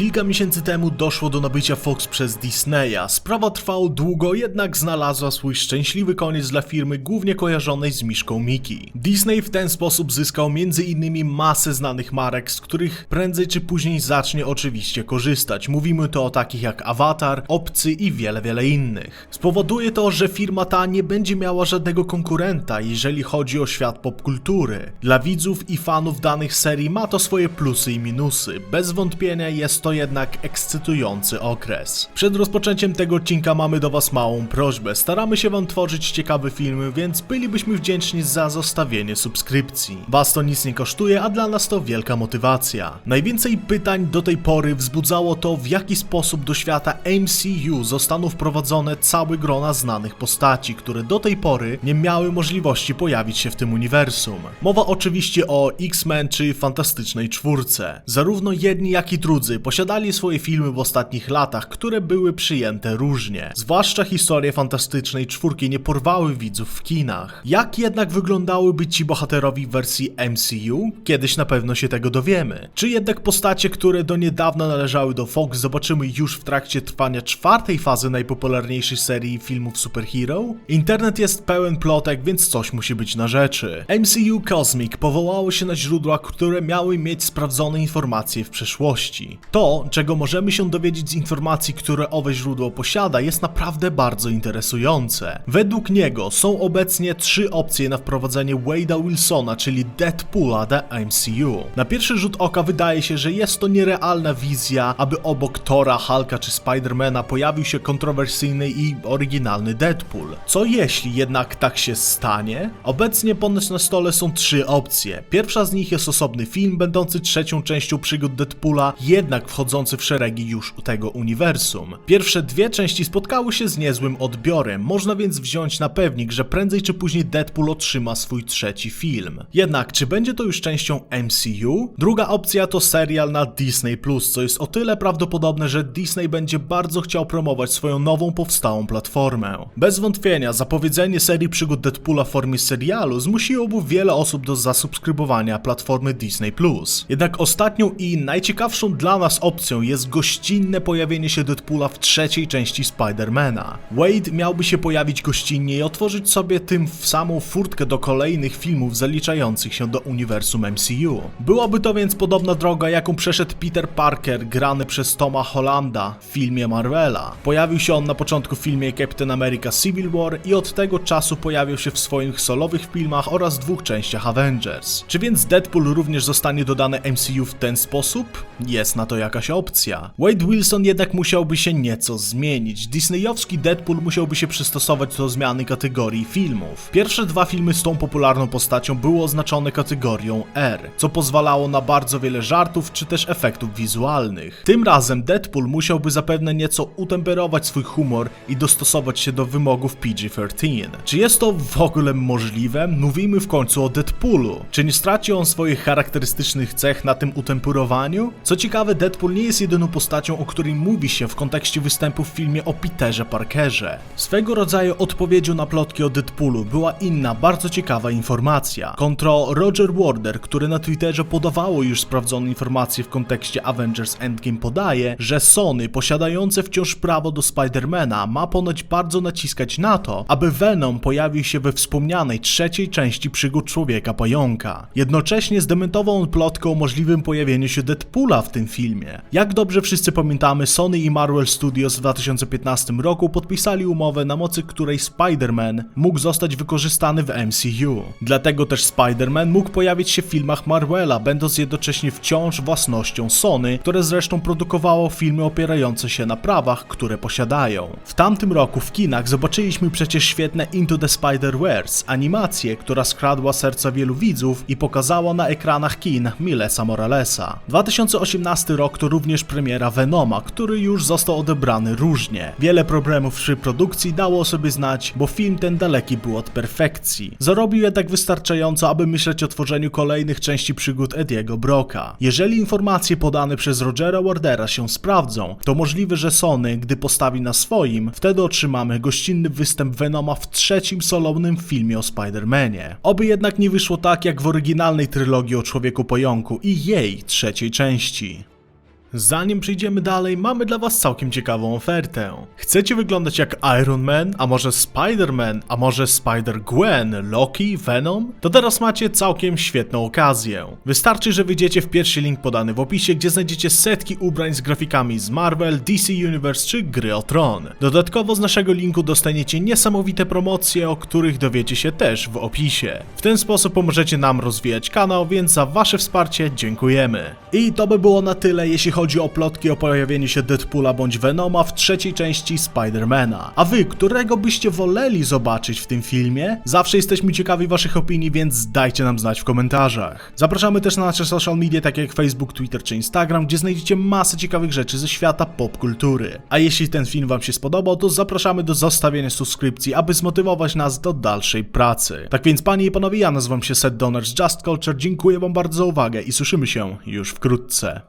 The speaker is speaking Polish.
Kilka miesięcy temu doszło do nabycia Fox przez Disneya. Sprawa trwała długo, jednak znalazła swój szczęśliwy koniec dla firmy głównie kojarzonej z Miszką Mickey. Disney w ten sposób zyskał m.in. masę znanych marek, z których prędzej czy później zacznie oczywiście korzystać. Mówimy to o takich jak Avatar, Obcy i wiele, wiele innych. Spowoduje to, że firma ta nie będzie miała żadnego konkurenta, jeżeli chodzi o świat popkultury. Dla widzów i fanów danych serii ma to swoje plusy i minusy. Bez wątpienia jest to jednak ekscytujący okres. Przed rozpoczęciem tego odcinka mamy do Was małą prośbę. Staramy się Wam tworzyć ciekawe filmy, więc bylibyśmy wdzięczni za zostawienie subskrypcji. Was to nic nie kosztuje, a dla nas to wielka motywacja. Najwięcej pytań do tej pory wzbudzało to, w jaki sposób do świata MCU zostaną wprowadzone całe grona znanych postaci, które do tej pory nie miały możliwości pojawić się w tym uniwersum. Mowa oczywiście o X-Men czy Fantastycznej Czwórce. Zarówno jedni jak i drudzy posiadali swoje filmy w ostatnich latach, które były przyjęte różnie. Zwłaszcza historie Fantastycznej Czwórki nie porwały widzów w kinach. Jak jednak wyglądałyby ci bohaterowi w wersji MCU? Kiedyś na pewno się tego dowiemy. Czy jednak postacie, które do niedawna należały do Fox zobaczymy już w trakcie trwania czwartej fazy najpopularniejszej serii filmów superhero? Internet jest pełen plotek, więc coś musi być na rzeczy. MCU Cosmic powołało się na źródła, które miały mieć sprawdzone informacje w przeszłości. To, czego możemy się dowiedzieć z informacji, które owe źródło posiada, jest naprawdę bardzo interesujące. Według niego są obecnie trzy opcje na wprowadzenie Wade'a Wilsona, czyli Deadpoola do MCU. Na pierwszy rzut oka wydaje się, że jest to nierealna wizja, aby obok Tora, Hulka czy Spidermana pojawił się kontrowersyjny i oryginalny Deadpool. Co jeśli jednak tak się stanie? Obecnie ponoć na stole są trzy opcje. Pierwsza z nich jest osobny film, będący trzecią częścią przygód Deadpoola, jednak wchodzący w szeregi już tego uniwersum. Pierwsze dwie części spotkały się z niezłym odbiorem, można więc wziąć na pewnik, że prędzej czy później Deadpool otrzyma swój trzeci film. Jednak, czy będzie to już częścią MCU? Druga opcja to serial na Disney+, co jest o tyle prawdopodobne, że Disney będzie bardzo chciał promować swoją nową powstałą platformę. Bez wątpienia, zapowiedzenie serii przygód Deadpoola w formie serialu zmusiłoby wiele osób do zasubskrybowania platformy Disney+. Jednak ostatnią i najciekawszą dla nas opcją jest gościnne pojawienie się Deadpoola w trzeciej części Spidermana. Wade miałby się pojawić gościnnie i otworzyć sobie tym w samą furtkę do kolejnych filmów zaliczających się do uniwersum MCU. Byłaby to więc podobna droga, jaką przeszedł Peter Parker, grany przez Toma Hollanda w filmie Marvela. Pojawił się on na początku w filmie Captain America Civil War i od tego czasu pojawił się w swoich solowych filmach oraz dwóch częściach Avengers. Czy więc Deadpool również zostanie dodany MCU w ten sposób? Jest na to jakaś opcja. Wade Wilson jednak musiałby się nieco zmienić. Disneyowski Deadpool musiałby się przystosować do zmiany kategorii filmów. Pierwsze dwa filmy z tą popularną postacią były oznaczone kategorią R, co pozwalało na bardzo wiele żartów czy też efektów wizualnych. Tym razem Deadpool musiałby zapewne nieco utemperować swój humor i dostosować się do wymogów PG-13. Czy jest to w ogóle możliwe? Mówimy w końcu o Deadpoolu. Czy nie straci on swoich charakterystycznych cech na tym utemperowaniu? Co ciekawe, Deadpool nie jest jedyną postacią, o której mówi się w kontekście występu w filmie o Peterze Parkerze. Swego rodzaju odpowiedzią na plotki o Deadpoolu była inna, bardzo ciekawa informacja. Kontro Roger Warder, który na Twitterze podawało już sprawdzone informacje w kontekście Avengers Endgame podaje, że Sony posiadające wciąż prawo do Spidermana ma ponoć bardzo naciskać na to, aby Venom pojawił się we wspomnianej trzeciej części przygód Człowieka Pająka. Jednocześnie zdementował on plotkę o możliwym pojawieniu się Deadpoola w tym filmie. Jak dobrze wszyscy pamiętamy, Sony i Marvel Studios w 2015 roku podpisali umowę, na mocy której Spider-Man mógł zostać wykorzystany w MCU. Dlatego też Spider-Man mógł pojawić się w filmach Marvela, będąc jednocześnie wciąż własnością Sony, które zresztą produkowało filmy opierające się na prawach, które posiadają. W tamtym roku w kinach zobaczyliśmy przecież świetne Into the Spider-Verse, animację, która skradła serca wielu widzów i pokazała na ekranach kin Milesa Moralesa. 2018 rok to również premiera Venoma, który już został odebrany różnie. Wiele problemów przy produkcji dało o sobie znać, bo film ten daleki był od perfekcji. Zarobił jednak wystarczająco, aby myśleć o tworzeniu kolejnych części przygód Ediego Broka. Jeżeli informacje podane przez Rogera Wardera się sprawdzą, to możliwe, że Sony, gdy postawi na swoim, wtedy otrzymamy gościnny występ Venoma w trzecim solownym filmie o Spider-Manie. Oby jednak nie wyszło tak jak w oryginalnej trylogii o Człowieku Pająku i jej trzeciej części. Zanim przejdziemy dalej, mamy dla was całkiem ciekawą ofertę. Chcecie wyglądać jak Iron Man, a może Spider-Man, a może Spider-Gwen, Loki, Venom? To teraz macie całkiem świetną okazję. Wystarczy, że wyjdziecie w pierwszy link podany w opisie, gdzie znajdziecie setki ubrań z grafikami z Marvel, DC Universe czy Gry o Tron. Dodatkowo z naszego linku dostaniecie niesamowite promocje, o których dowiecie się też w opisie. W ten sposób pomożecie nam rozwijać kanał, więc za wasze wsparcie dziękujemy. I to by było na tyle, jeśli chodzi o plotki o pojawieniu się Deadpoola bądź Venoma w trzeciej części Spidermana. A wy, którego byście woleli zobaczyć w tym filmie? Zawsze jesteśmy ciekawi waszych opinii, więc dajcie nam znać w komentarzach. Zapraszamy też na nasze social media, takie jak Facebook, Twitter czy Instagram, gdzie znajdziecie masę ciekawych rzeczy ze świata popkultury. A jeśli ten film wam się spodobał, to zapraszamy do zostawienia subskrypcji, aby zmotywować nas do dalszej pracy. Tak więc panie i panowie, ja nazywam się Seth Donner z Just Culture, dziękuję wam bardzo za uwagę i słyszymy się już wkrótce.